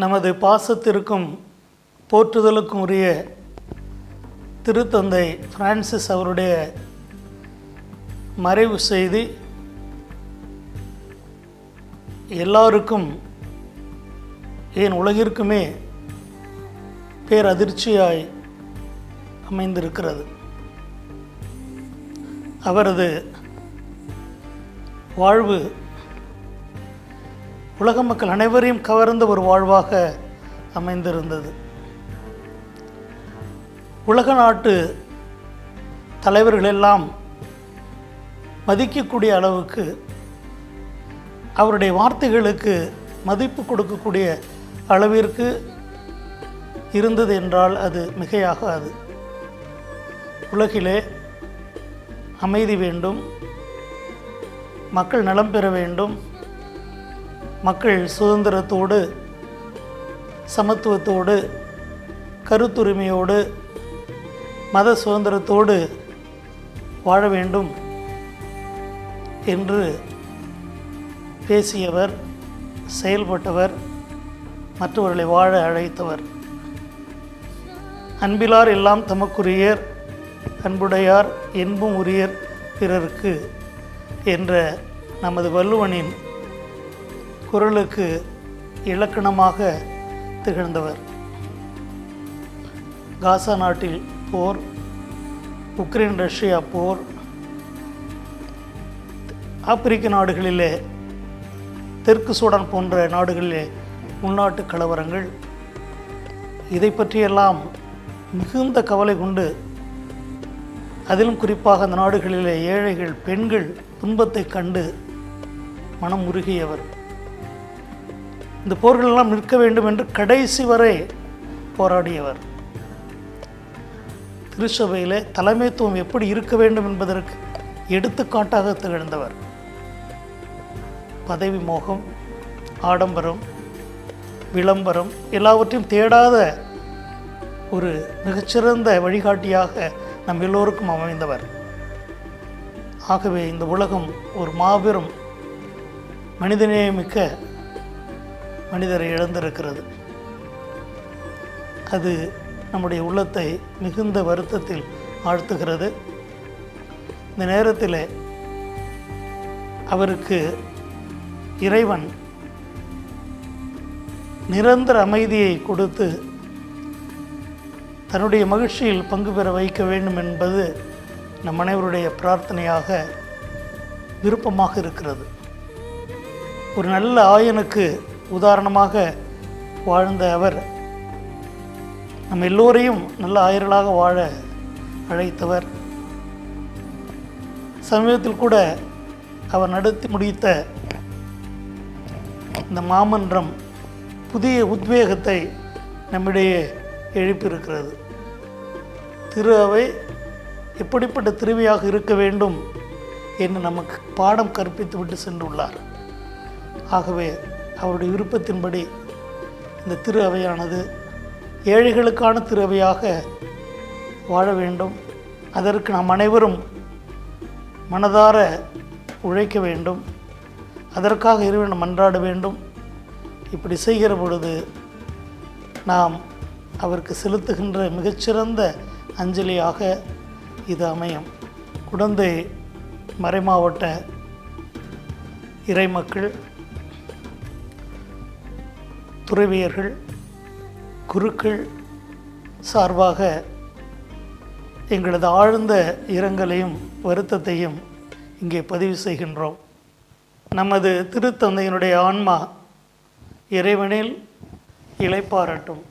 நமது பாசத்திற்கும் போற்றுதலுக்கும் உரிய திருத்தந்தை பிரான்சிஸ் அவருடைய மறைவு செய்தி எல்லாருக்கும் ஏன் உலகிற்குமே பேரதிர்ச்சியாய் அமைந்திருக்கிறது. அவரது வாழ்வு உலக மக்கள் அனைவரையும் கவர்ந்த ஒரு வாழ்வாக அமைந்திருந்தது. உலக நாட்டு தலைவர்களெல்லாம் மதிக்கக்கூடிய அளவுக்கு அவருடைய வார்த்தைகளுக்கு மதிப்பு கொடுக்கக்கூடிய அளவிற்கு இருந்தது என்றால் அது மிகையாகாது. உலகிலே அமைதி வேண்டும் மக்கள் நலம் பெற வேண்டும் மக்கள் சுதந்திரத்தோடு சமத்துவத்தோடு கருத்துரிமையோடு மத சுதந்திரத்தோடு வாழ வேண்டும் என்று பேசியவர் செயல்பட்டவர் மற்றவர்களை வாழ அழைத்தவர். அன்பிலார் எல்லாம் தமக்குரியர் அன்புடையார் என்பும் உரியர் பிறருக்கு என்ற நமது வள்ளுவனின் குரலுக்கு இலக்கணமாக திகழ்ந்தவர். காசா நாட்டில் போர் உக்ரைன் ரஷ்யா போர் ஆப்பிரிக்க நாடுகளிலே தெற்கு சூடான் போன்ற நாடுகளிலே உள்நாட்டு கலவரங்கள். இதை பற்றியெல்லாம் மிகுந்த கவலை கொண்டு அதிலும் குறிப்பாக அந்த நாடுகளிலே ஏழைகள் பெண்கள் துன்பத்தை கண்டு மனம் உருகியவர். இந்த போர்களெல்லாம் நிற்க வேண்டும் என்று கடைசி வரை போராடியவர். திருச்சபையில் தலைமைத்துவம் எப்படி இருக்க வேண்டும் என்பதற்கு எடுத்துக்காட்டாக திகழ்ந்தவர். பதவி மோகம் ஆடம்பரம் விளம்பரம் எல்லாவற்றையும் தேடாத ஒரு மிகச்சிறந்த வழிகாட்டியாக நம் எல்லோருக்கும் அமைந்தவர். ஆகவே இந்த உலகம் ஒரு மாபெரும் மனிதநேயமிக்க மனிதரை இழந்திருக்கிறது அது நம்முடைய உள்ளத்தை மிகுந்த வருத்தத்தில் ஆழ்த்துகிறது. இந்த நேரத்தில் அவருக்கு இறைவன் நிரந்தர அமைதியை கொடுத்து தன்னுடைய மகிழ்ச்சியில் பங்கு பெற வைக்க வேண்டும் என்பது நம் அனைவருடைய பிரார்த்தனையாக விருப்பமாக இருக்கிறது. ஒரு நல்ல ஆயனுக்கு உதாரணமாக வாழ்ந்த அவர் நம் எல்லோரையும் நல்ல ஆயர்களாக வாழ அழைத்தவர். சமீபத்தில் கூட அவர் நடத்தி முடித்த இந்த மாமன்றம் புதிய உத்வேகத்தை நம்மிடையே எழுப்பியிருக்கிறது. திரு அவை எப்படிப்பட்ட திருவையாக இருக்க வேண்டும் என்று நமக்கு பாடம் கற்பித்து விட்டு சென்றுள்ளார். ஆகவே அவருடைய விருப்பத்தின்படி இந்த திரு அவையானது ஏழைகளுக்கான திரு அவையாக வாழ வேண்டும். அதற்கு நாம் அனைவரும் மனதார உழைக்க வேண்டும். அதற்காக இறைவன் மன்றாட வேண்டும். இப்படி செய்கிற பொழுது நாம் அவருக்கு செலுத்துகின்ற மிகச்சிறந்த அஞ்சலியாக இது அமையும். குடந்தை மறைமாவட்ட இறைமக்கள் துறவியர்கள் குருக்கள் சார்பாக எங்களது ஆழ்ந்த இரங்கலையும் வருத்தத்தையும் இங்கே பதிவு செய்கின்றோம். நமது திருத்தந்தையினுடைய ஆன்மா இறைவனில் இளைப்பாரட்டும்